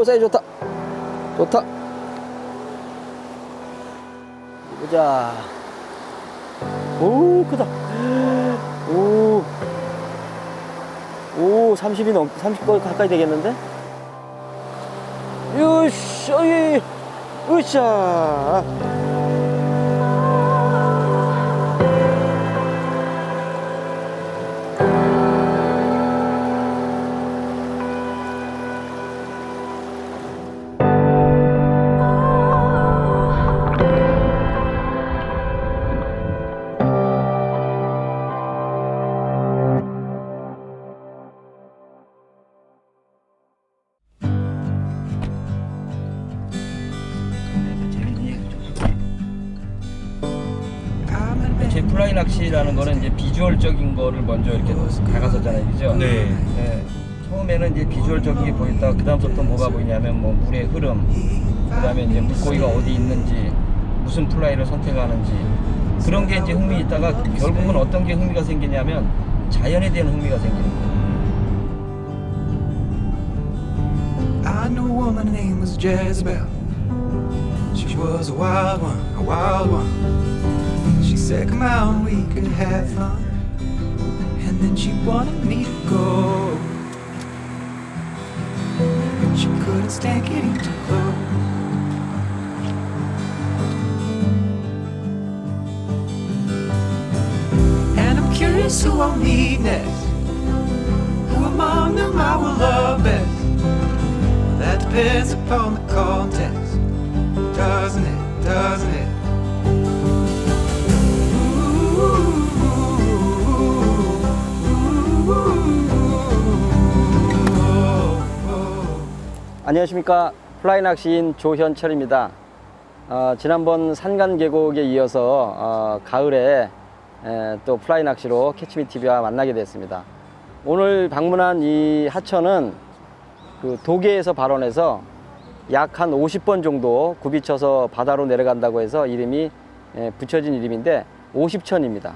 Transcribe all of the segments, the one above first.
어 사이즈 좋다. 좋다. 보자. 오 크다. 오. 오 30이 넘 30 거의 가까이 되겠는데? 어이 으쌰. 비주얼적인 거를 먼저 이렇게 다가서잖아요, 그죠? 네. 네. 처음에는 이제 비주얼적인 게 보였다가 그 다음부터 뭐가 보이냐면 뭐 물의 흐름, 그 다음에 이제 물고기가 어디 있는지, 무슨 플라이를 선택하는지 그런 게 이제 흥미 있다가 결국은 어떤 게 흥미가 생기냐면 자연에 대한 흥미가 생기는 거예요. I knew a woman named was Jezebel. She was a wild one, a wild one. She said, Come out, we could have fun. Then she wanted me to go. But She couldn't stand getting too close. And I'm curious who I'll meet next. Who among them I will love best? That depends upon the context, doesn't it? Doesn't it? 안녕하십니까 플라이 낚시인 조현철입니다. 어, 지난번 산간 계곡에 이어서 어, 가을에 에, 또 플라이 낚시로 캐치미 TV와 만나게 됐습니다. 오늘 방문한 이 하천은 그 도계에서 발원해서 약 한 50번 정도 굽이쳐서 바다로 내려간다고 해서 이름이 에, 붙여진 이름인데 50천입니다.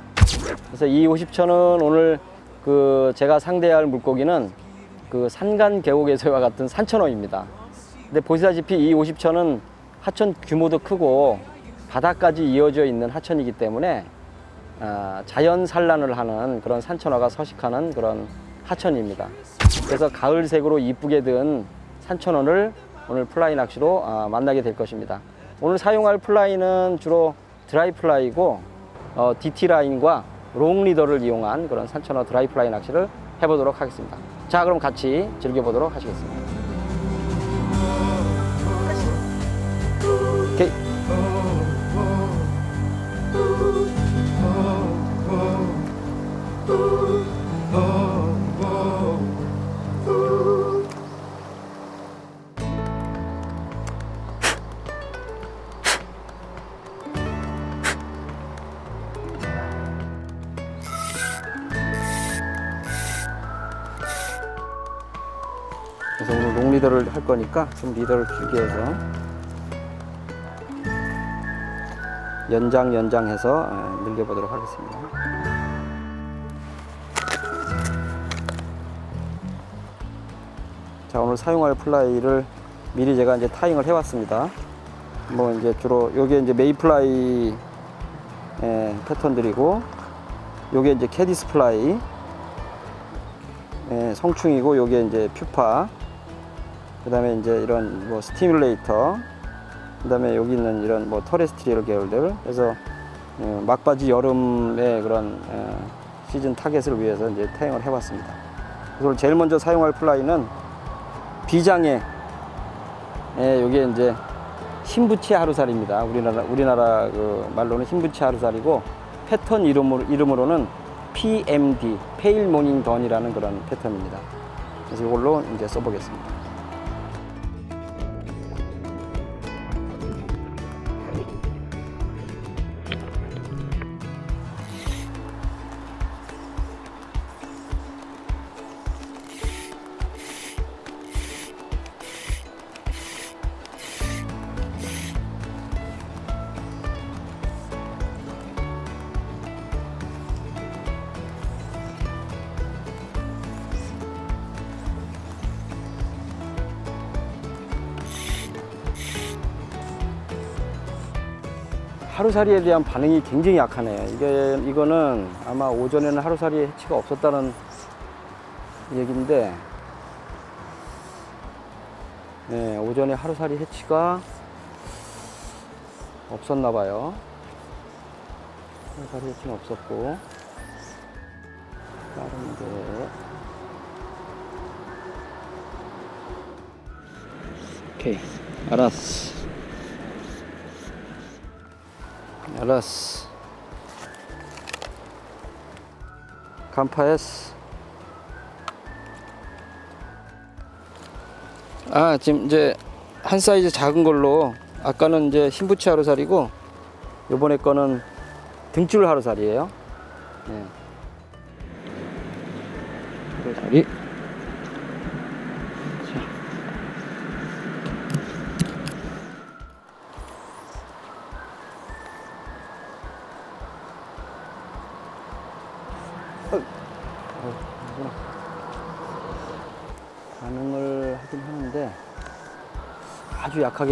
그래서 이 50천은 오늘 그 제가 상대할 물고기는 그 산간 계곡에서와 같은 산천어입니다. 근데 보시다시피 이 50천은 하천 규모도 크고 바다까지 이어져 있는 하천이기 때문에 아, 자연 산란을 하는 그런 산천어가 서식하는 그런 하천입니다. 그래서 가을색으로 이쁘게 든 산천어를 오늘 플라이 낚시로 아, 만나게 될 것입니다. 오늘 사용할 플라이는 주로 드라이 플라이고 어, DT 라인과 롱 리더를 이용한 그런 산천어 드라이 플라이 낚시를 해보도록 하겠습니다. 자, 그럼 같이 즐겨보도록 하시겠습니다. 오케이. 그 리더를 할 거니까 좀 리더를 길게 해서 연장 연장해서 예, 늘려보도록 하겠습니다. 자 오늘 사용할 플라이를 미리 제가 이제 타잉을 해왔습니다. 뭐 이제 주로 요게 이제 메이플라이 예, 패턴들이고 요게 이제 캐디스 플라이 예, 성충이고 요게 이제 퓨파 그 다음에 이제 이런 뭐 스티뮬레이터 그 다음에 여기 있는 이런 뭐 터레스트리얼 계열들. 그래서 예, 막바지 여름의 그런 예, 시즌 타겟을 위해서 이제 타행을 해봤습니다. 그래서 제일 먼저 사용할 플라이는 비장의 예, 요게 이제 흰부치 하루살입니다. 우리나라 우리나라 그 말로는 흰부치 하루살이고 패턴 이름으로, 이름으로는 PMD 페일 모닝 던이라는 그런 패턴입니다. 그래서 이걸로 이제 써보겠습니다 하루살이에 대한 반응이 굉장히 약하네요. 이게 이거는 아마 오전에는 하루살이 해치가 없었다는 얘기인데, 네, 오전에 하루살이 해치가 없었나 봐요. 하루살이 해치는 없었고, 다른데. 오케이, 알았어. 알았어. 간파했어. 아, 지금 이제 한 사이즈 작은 걸로 아까는 이제 흰부치 하루살이고 요번에 거는 등줄 하루살이에요. 네. 하루살이.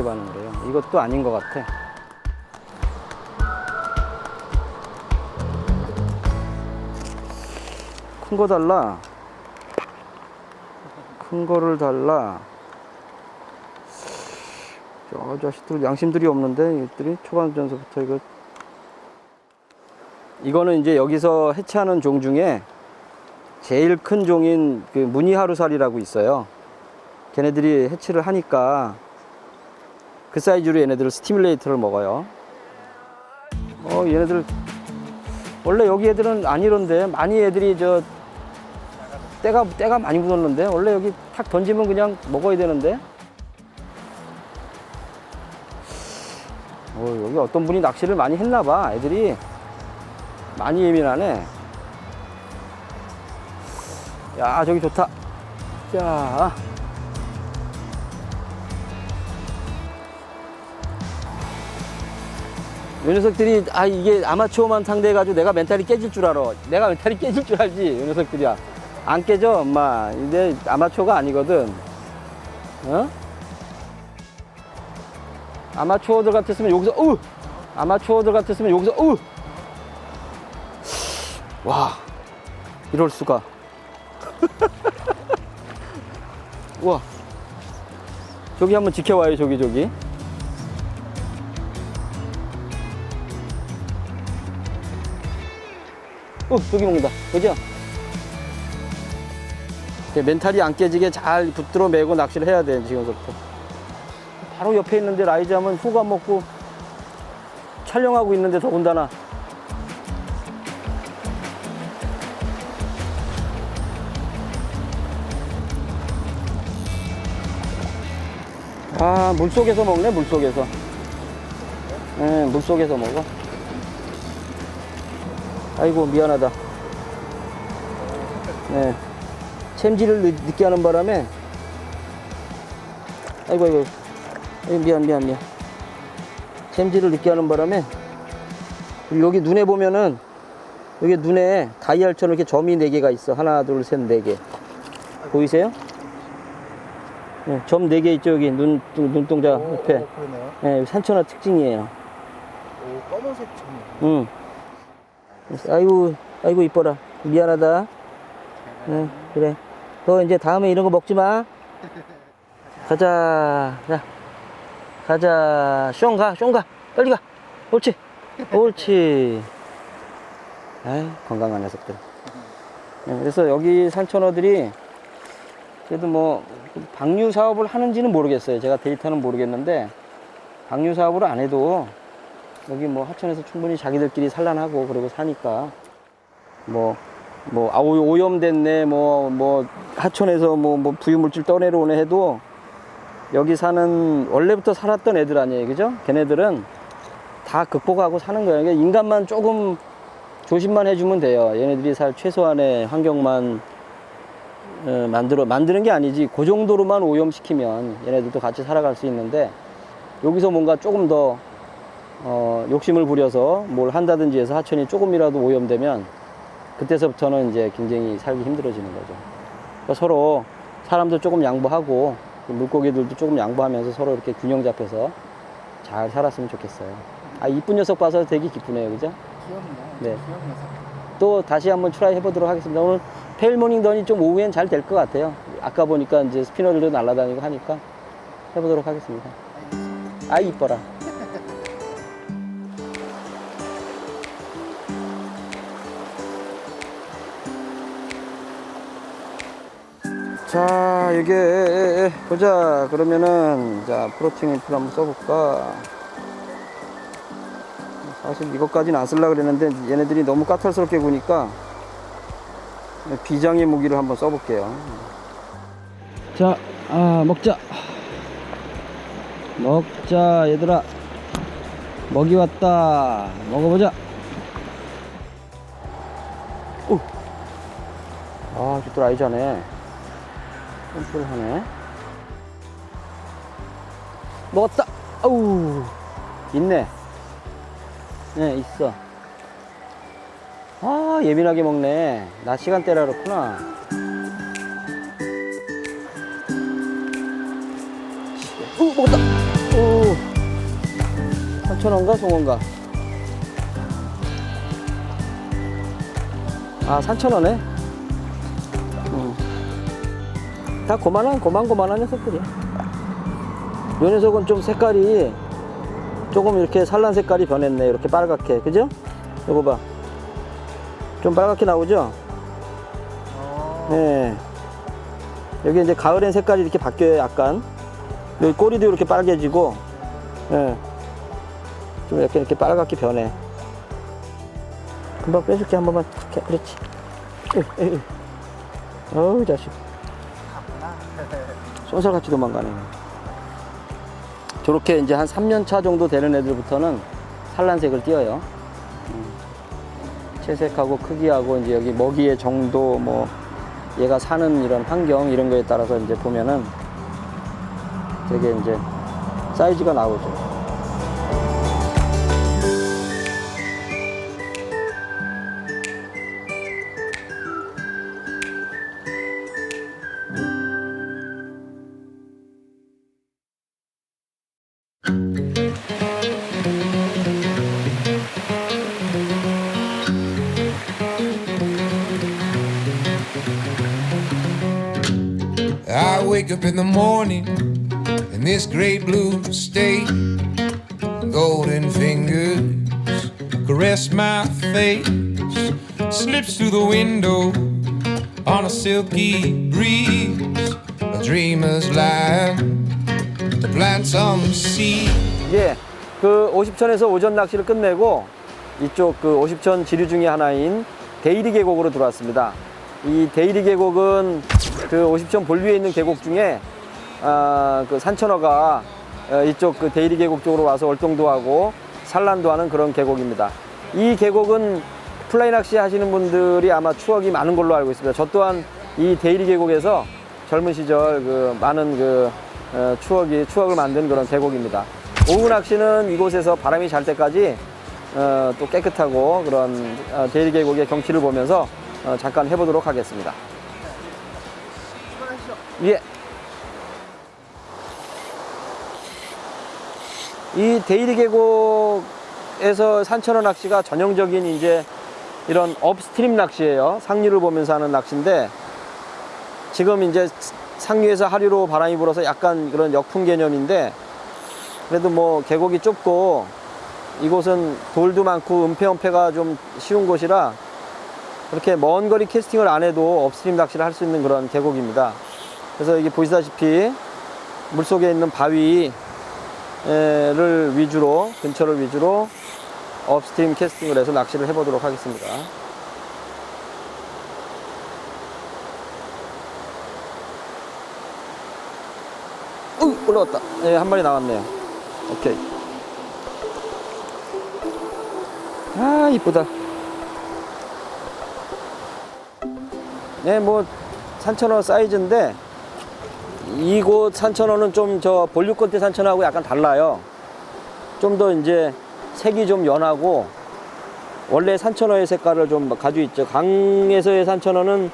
반응을 해요. 이것도 아닌 것 같아. 큰 거 달라. 큰 거를 달라. 저 자식들 양심들이 없는데 이들이 초반전서부터 이거 이거는 이제 여기서 해체하는 종 중에 제일 큰 종인 그 무늬하루살이라고 있어요. 걔네들이 해체를 하니까 그 사이즈로 얘네들 스티뮬레이터를 먹어요. 어, 얘네들 원래 여기 애들은 안 이런데 많이 애들이 저 때가 때가 많이 묻었는데 원래 여기 탁 던지면 그냥 먹어야 되는데. 어, 여기 어떤 분이 낚시를 많이 했나 봐. 애들이 많이 예민하네. 야, 저기 좋다. 자. 요 녀석들이, 아, 이게 아마추어만 상대해가지고 내가 멘탈이 깨질 줄 알아. 내가 멘탈이 깨질 줄 알지, 요 녀석들이야. 안 깨져, 엄마. 근데 아마추어가 아니거든. 어? 아마추어들 같았으면 여기서, 우! 아마추어들 같았으면 여기서, 우! 와, 이럴 수가. 우와. 저기 한번 지켜봐요, 저기, 저기. 어, 저기 먹는다. 그죠? 멘탈이 안 깨지게 잘 붙들어 매고 낚시를 해야 돼, 지금부터. 바로 옆에 있는데 라이즈 하면 훅안 먹고 촬영하고 있는데 더군다나. 아, 물 속에서 먹네, 물 속에서. 예, 물 속에서 먹어. 아이고, 미안하다. 네. 챔질을 늦, 늦게 하는 바람에. 아이고, 아이고. 미안, 미안, 미안. 챔질을 늦게 하는 바람에. 여기 눈에 보면은, 여기 눈에 다이알처럼 이렇게 점이 네개가 있어. 하나, 둘, 셋, 네 개 보이세요? 네, 점네개 있죠, 여기 눈, 눈- 눈동자 옆에. 오. 네, 산천어 특징이에요. 오, 검은색 점. 응. 아이고, 아이고, 이뻐라. 미안하다. 응, 그래. 너 이제 다음에 이런 거 먹지 마. 가자. 자. 가자. 숑 가, 숑 가. 빨리 가. 옳지. 옳지. 아이, 건강한 녀석들. 네, 그래서 여기 산천어들이 그래도 뭐 방류 사업을 하는지는 모르겠어요. 제가 데이터는 모르겠는데 방류 사업을 안 해도 여기 뭐 하천에서 충분히 자기들끼리 산란하고 그러고 사니까 뭐, 뭐, 아, 오- 오염됐네, 뭐, 뭐, 하천에서 뭐, 뭐, 부유물질 떠내려오네 해도 여기 사는, 원래부터 살았던 애들 아니에요. 그죠? 걔네들은 다 극복하고 사는 거예요. 그러니까 인간만 조금 조심만 해주면 돼요. 얘네들이 살 최소한의 환경만 어, 만들어, 만드는 게 아니지. 그 정도로만 오염시키면 얘네들도 같이 살아갈 수 있는데 여기서 뭔가 조금 더 어, 욕심을 부려서 뭘 한다든지 해서 하천이 조금이라도 오염되면 그때서부터는 이제 굉장히 살기 힘들어지는 거죠. 그러니까 서로 사람도 조금 양보하고 그 물고기들도 조금 양보하면서 서로 이렇게 균형 잡혀서 잘 살았으면 좋겠어요. 아 이쁜 녀석 봐서 되게 기쁘네요, 그죠? 귀엽네. 네. 귀여운 녀석. 또 다시 한번 트라이 해보도록 하겠습니다. 오늘 페일모닝 던이 좀 오후엔 잘 될 것 같아요. 아까 보니까 이제 스피너들도 날아다니고 하니까 해보도록 하겠습니다. 아 이뻐라. 자 이게 보자. 그러면은 자 프로틴 앰플 한번 써볼까? 사실 이것까지는 안 쓰려고 그랬는데 얘네들이 너무 까탈스럽게 구니까 비장의 무기를 한번 써볼게요. 자 아, 먹자. 먹자 얘들아. 먹이 왔다. 먹어보자. 오. 아 쥐들 아이 자네 꼼수를 하네. 먹었다. 아우. 있네. 네 있어. 아 예민하게 먹네. 낮 시간대라 그렇구나. 오 먹었다. 오. 산천원가 송원가? 아 산천원에 다 고만한 고만 고만한 녀석들이야 요 녀석은 좀 색깔이 조금 이렇게 산란 색깔이 변했네 이렇게 빨갛게 그죠? 요거 봐 좀 빨갛게 나오죠? 어. 네. 여기 이제 가을엔 색깔이 이렇게 바뀌어요, 약간. 여기 꼬리도 이렇게 빨개지고, 예. 좀 이렇게 이렇게 빨갛게 변해. 금방 빼줄게, 한 번만. 그렇지. 어우, 자식. 쏜살같이 도망가네. 저렇게 이제 한 3년 차 정도 되는 애들부터는 산란색을 띄어요. 음. 채색하고 크기하고 이제 여기 먹이의 정도 뭐 얘가 사는 이런 환경 이런 거에 따라서 이제 보면은 되게 이제 사이즈가 나오죠. Great blue state. Golden fingers caress my face. Slips through the window on a silky breeze. A dreamer's line to plant some seed. 예, 그 50천에서 오전 낚시를 끝내고 이쪽 그 50천 지류 중에 하나인 데이리 계곡으로 들어왔습니다. 이 데이리 계곡은 그 50천 본류에 있는 계곡 중에 아, 그 산천어가 어, 이쪽 그 데이리 계곡 쪽으로 와서 월동도 하고 산란도 하는 그런 계곡입니다. 이 계곡은 플라이 낚시 하시는 분들이 아마 추억이 많은 걸로 알고 있습니다. 저 또한 이 데이리 계곡에서 젊은 시절 그 많은 그 어, 추억이 추억을 만든 그런 계곡입니다. 오후 낚시는 이곳에서 바람이 잘 때까지 어, 또 깨끗하고 그런 어, 데이리 계곡의 경치를 보면서 어, 잠깐 해보도록 하겠습니다. 예. 이 데이리 계곡에서 산천어 낚시가 전형적인 이제 이런 업스트림 낚시예요. 상류를 보면서 하는 낚시인데 지금 이제 상류에서 하류로 바람이 불어서 약간 그런 역풍 개념인데 그래도 뭐 계곡이 좁고 이곳은 돌도 많고 은폐은폐가 좀 쉬운 곳이라 그렇게 먼 거리 캐스팅을 안 해도 업스트림 낚시를 할 수 있는 그런 계곡입니다. 그래서 이게 보시다시피 물 속에 있는 바위 를 위주로 근처를 위주로 업스트림 캐스팅을 해서 낚시를 해보도록 하겠습니다. 어, 올라왔다. 네, 한 마리 나왔네요. 오케이. 아, 이쁘다. 네, 뭐 산천어 사이즈인데 이곳 산천어는 좀 저 볼륨권대 산천어하고 약간 달라요. 좀 더 이제 색이 좀 연하고 원래 산천어의 색깔을 좀 가지고 있죠. 강에서의 산천어는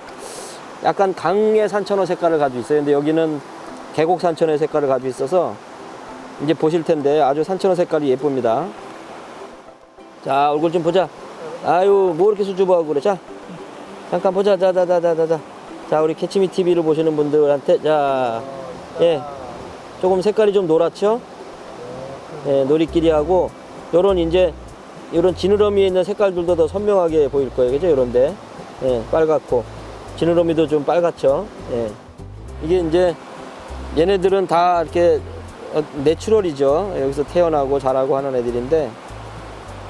약간 강의 산천어 색깔을 가지고 있어요. 근데 여기는 계곡 산천어의 색깔을 가지고 있어서 이제 보실 텐데 아주 산천어 색깔이 예쁩니다. 자 얼굴 좀 보자 아유 뭐 이렇게 수줍어하고 그래 자 잠깐 보자 자 자 자 자 자 자자 우리 캐치미 TV를 보시는 분들한테 자 예. 조금 색깔이 좀 노랗죠? 예 노리끼리 하고 요런 이제 요런 지느러미에 있는 색깔들도 더 선명하게 보일 거예요. 그죠? 요런데. 예 빨갛고. 지느러미도 좀 빨갛죠? 예. 이게 이제 얘네들은 다 이렇게 어, 내추럴이죠? 여기서 태어나고 자라고 하는 애들인데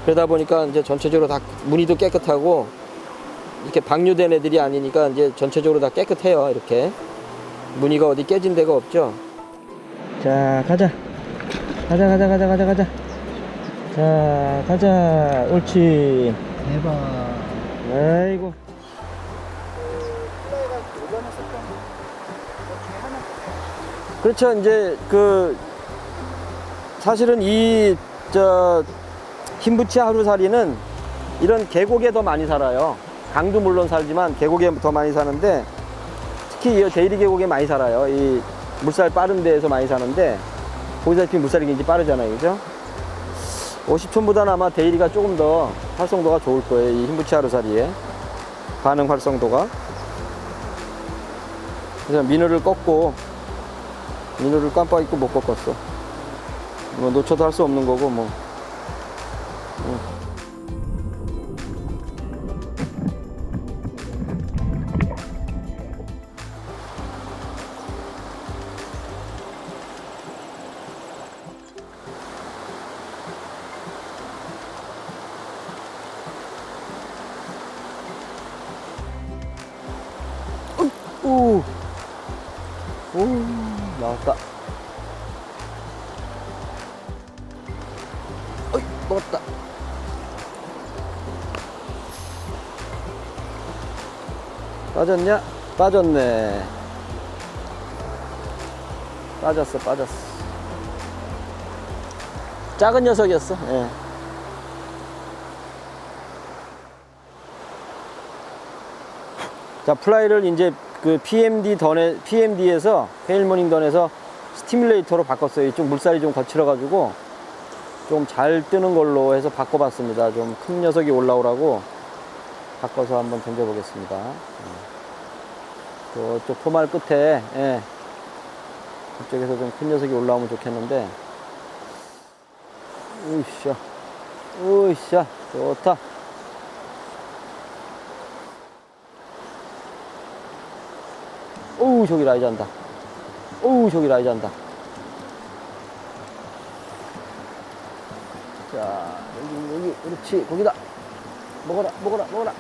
그러다 보니까 이제 전체적으로 다 무늬도 깨끗하고 이렇게 방류된 애들이 아니니까 이제 전체적으로 다 깨끗해요 이렇게. 무늬가 어디 깨진 데가 없죠? 자 가자. 가자 가자 가자 가자 가자. 자 가자 옳지. 대박. 아이고. 그렇죠. 이제 그 사실은 이 저 흰부치 하루살이는 이런 계곡에 더 많이 살아요 강도 물론 살지만 계곡에 더 많이 사는데 특히 이 데이리 계곡에 많이 살아요. 이 물살 빠른 데에서 많이 사는데 보시다시피 물살이 굉장히 빠르잖아요. 그죠? 50촌보다는 아마 데이리가 조금 더 활성도가 좋을 거예요. 이 흰부치 하루살이의 반응 활성도가. 그래서 민어를 꺾고 민호를 깜빡 잊고 못 꺾었어. 뭐 놓쳐도 할 수 없는 거고 뭐. 빠졌냐? 빠졌네. 빠졌어, 빠졌어. 작은 녀석이었어. 예. 자, 플라이를 이제 그 PMD 던에, PMD에서, 페일모닝 던에서 스티뮬레이터로 바꿨어요. 이쪽 물살이 좀 거칠어가지고 좀 잘 뜨는 걸로 해서 바꿔봤습니다. 좀 큰 녀석이 올라오라고 바꿔서 한번 던져보겠습니다. 예. 저쪽 포말 끝에, 예. 그쪽에서 좀 큰 녀석이 올라오면 좋겠는데, 으쌰, 으쌰, 좋다. 오우 저기 라이즈 한다. 오우 저기 라이즈 한다. 자 여기 여기 그렇지. 거기다. 먹어라 먹어라 먹어라.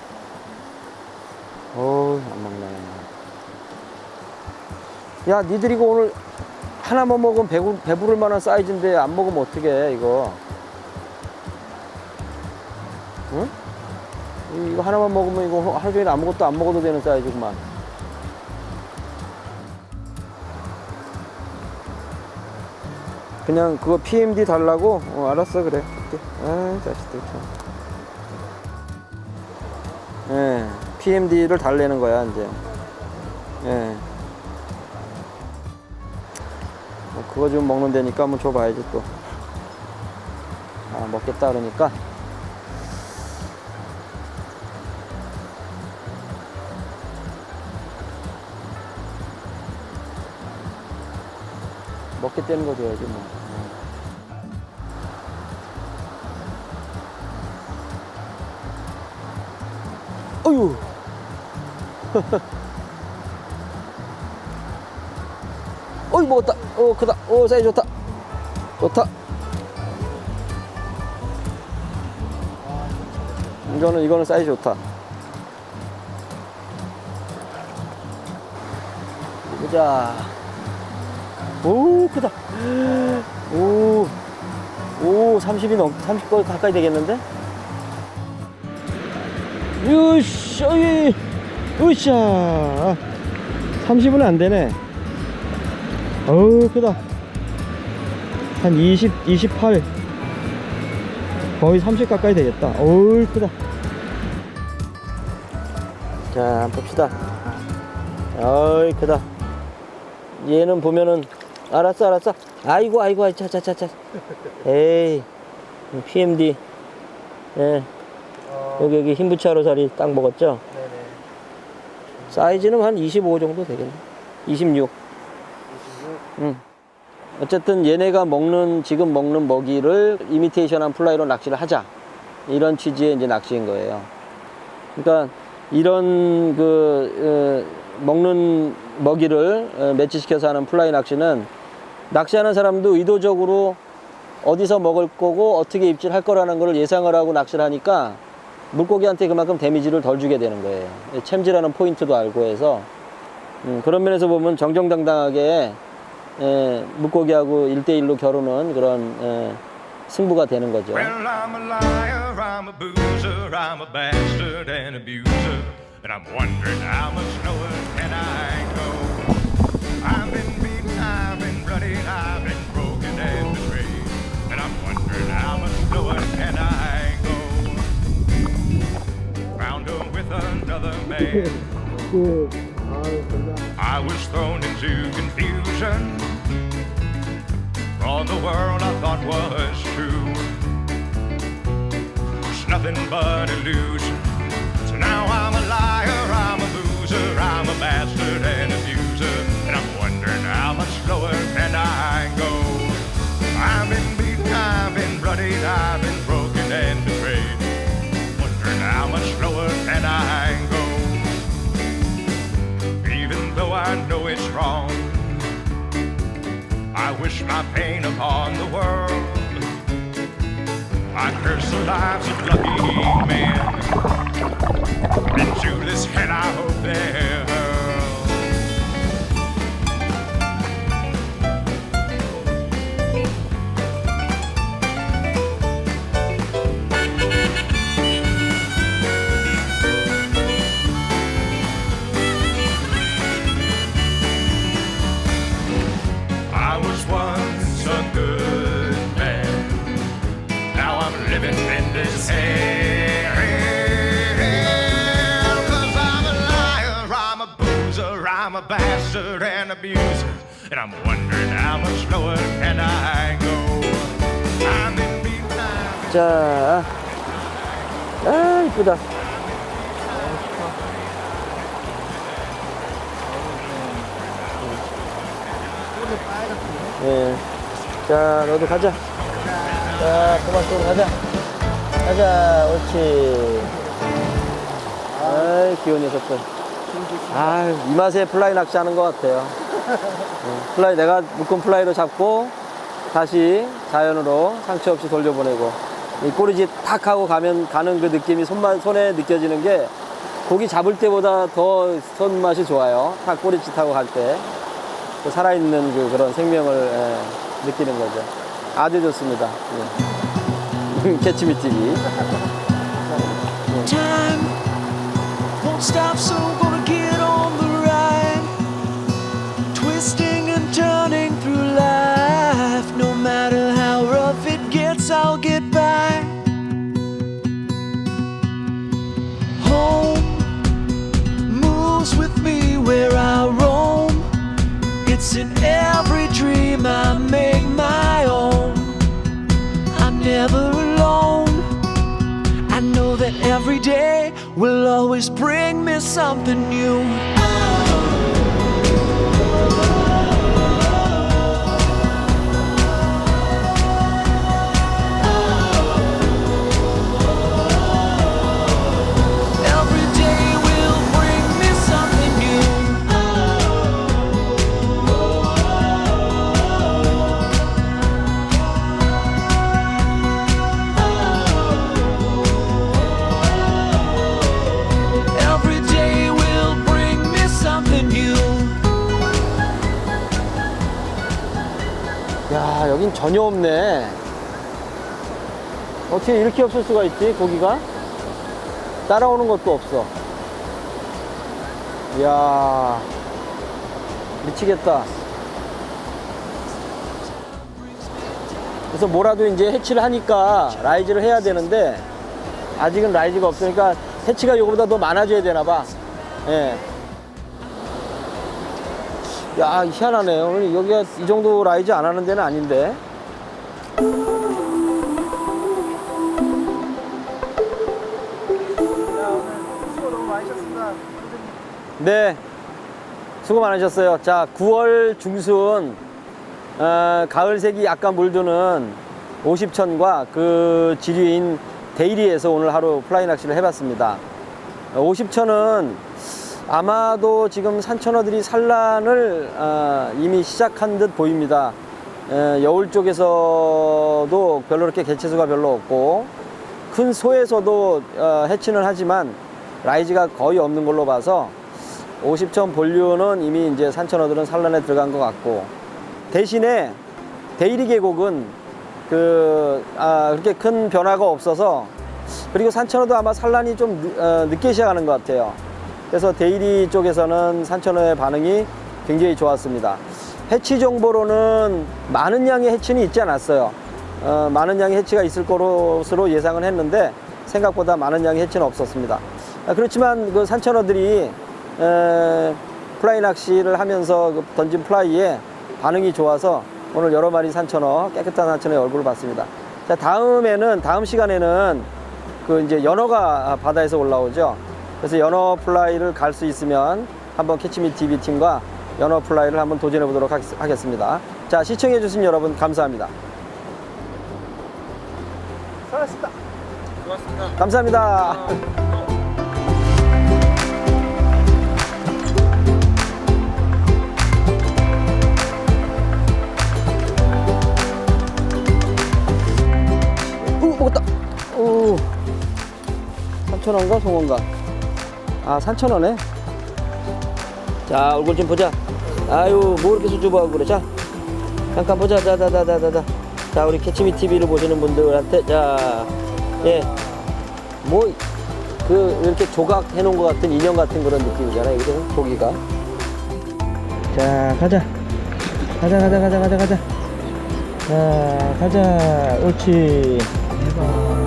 어우 안 먹네 야 니들 이거 오늘 하나만 먹으면 배부, 배부를 만한 사이즈인데 안 먹으면 어떡해 이거 응? 이거 하나만 먹으면 이거 하루 종일 아무것도 안 먹어도 되는 사이즈구만 그냥 그거 PMD 달라고? 어, 알았어, 그래. 할게. 아, 자식들 참. 예, PMD를 달래는 거야, 이제. 예. 그거 좀 먹는 데니까 한번 줘봐야지, 또. 아, 먹겠다, 그러니까. 먹겠다는 거 줘야지, 뭐. 어휴. 어이 먹었다. 어 크다. 어 사이 좋다. 좋다. 이거는 이거는 사이즈 좋다. 보자. 오 크다. 오. 오 30이 넘 30 거의 가까이 되겠는데? 으쌰, 이, 으쌰. 30은 안 되네. 어우, 크다. 한 20, 28. 거의 30 가까이 되겠다. 어우, 크다. 자, 한번 봅시다. 어이, 크다. 얘는 보면은, 알았어, 알았어. 아이고, 아이고, 아이, 차, 차, 차, 차. 에이, PMD. 예, 어, 여기 여기 흰 부채 하루살이 딱 먹었죠. 네네. 사이즈는 한 25 정도 되겠네. 26. 26. 음. 어쨌든 얘네가 먹는 지금 먹는 먹이를 이미테이션한 플라이로 낚시를 하자 이런 취지의 이제 낚시인 거예요. 그러니까 이런 그 어, 먹는 먹이를 어, 매치시켜서 하는 플라이 낚시는 낚시하는 사람도 의도적으로 어디서 먹을 거고 어떻게 입질할 거라는 걸 예상을 하고 낚시를 하니까 물고기한테 그만큼 데미지를 덜 주게 되는 거예요. 챔질하는 포인트도 알고 해서 음, 그런 면에서 보면 정정당당하게 에, 물고기하고 일대일로 겨루는 그런 에, 승부가 되는 거죠. Well, I'm a liar, I'm a boozer, I'm a bastard and abuser. And I'm wondering how much lower can I go? I've been beaten, I've been bloodied, I've been broken and betrayed. And I'm wondering how much lower can I go? Found her with another man. I was thrown into confusion. All the world I thought was true was nothing but illusion. So now I'm a liar, I'm a loser, I'm a bastard and abuser, and I'm wondering how much lower can I go? I've been beaten, I've been bloodied, I've been broken and betrayed. Wondering how much lower I know it's wrong. I wish my pain upon the world. I curse the lives of lucky men. Into this hell I hope they're And I'm wondering how much lower can I go? I'm in time. 자, 아 이쁘다. 예. 자, 너도 가자. 자, 토마토 가자. 가자, 옳지. 아이, 귀여운 녀석들. 아, 이 맛에 플라이 낚시하는 것 같아요. 예, 플라이, 내가 묶은 플라이로 잡고, 다시 자연으로 상처 없이 돌려보내고, 이 꼬리짓 탁 하고 가면, 가는 그 느낌이 손만, 손에 느껴지는 게, 고기 잡을 때보다 더 손맛이 좋아요. 탁 꼬리짓 하고 갈 때. 그 살아있는 그 그런 생명을 예, 느끼는 거죠. 아주 좋습니다. 예. 캐치미 TV. Day will always bring me something new. 여긴 전혀 없네. 어떻게 이렇게 없을 수가 있지, 고기가? 따라오는 것도 없어. 이야, 미치겠다. 그래서 뭐라도 이제 해치를 하니까 라이즈를 해야 되는데, 아직은 라이즈가 없으니까 해치가 이거보다 더 많아져야 되나 봐. 예. 야 희한하네요. 여기가 이 정도 라이즈 안 하는 데는 아닌데. 네. 수고 많으셨어요. 자 9월 중순 어, 가을색이 약간 물드는 50천과 그 지류인 데이리에서 오늘 하루 플라이 낚시를 해봤습니다. 50천은 아마도 지금 산천어들이 산란을 어, 이미 시작한 듯 보입니다. 에, 여울 쪽에서도 별로 그렇게 개체수가 별로 없고 큰 소에서도 어, 해치는 하지만 라이즈가 거의 없는 걸로 봐서 50천 본류는 이미 이제 산천어들은 산란에 들어간 것 같고 대신에 데이리 계곡은 그 아, 그렇게 큰 변화가 없어서 그리고 산천어도 아마 산란이 좀 늦, 어, 늦게 시작하는 것 같아요. 그래서 데이리 쪽에서는 산천어의 반응이 굉장히 좋았습니다. 해치 정보로는 많은 양의 해치는 있지 않았어요. 어, 많은 양의 해치가 있을 것으로 예상은 했는데 생각보다 많은 양의 해치는 없었습니다. 아, 그렇지만 그 산천어들이 에, 플라이 낚시를 하면서 그 던진 플라이에 반응이 좋아서 오늘 여러 마리 산천어 깨끗한 산천어의 얼굴을 봤습니다. 자 다음에는 다음 시간에는 그 이제 연어가 바다에서 올라오죠. 그래서 연어 플라이를 갈 수 있으면 한번 캐치미 TV 팀과 연어 플라이를 한번 도전해 보도록 하겠- 하겠습니다. 자 시청해 주신 여러분 감사합니다. 수고하셨습니다. 감사합니다. 오, 먹었다. 오. 산천원가 송원가? 아, 산천원에. 자, 얼굴 좀 보자. 아유, 뭐 이렇게 수줍어하고 그래. 자, 잠깐 보자. 자, 자, 자, 자, 자, 자. 자, 우리 캐치미 TV를 보시는 분들한테, 자, 예. 뭐, 그, 이렇게 조각 해놓은 것 같은 인형 같은 그런 느낌이잖아요. 이게 조기가. 자, 가자. 가자, 가자, 가자, 가자, 가자. 자, 가자. 옳지. 대박.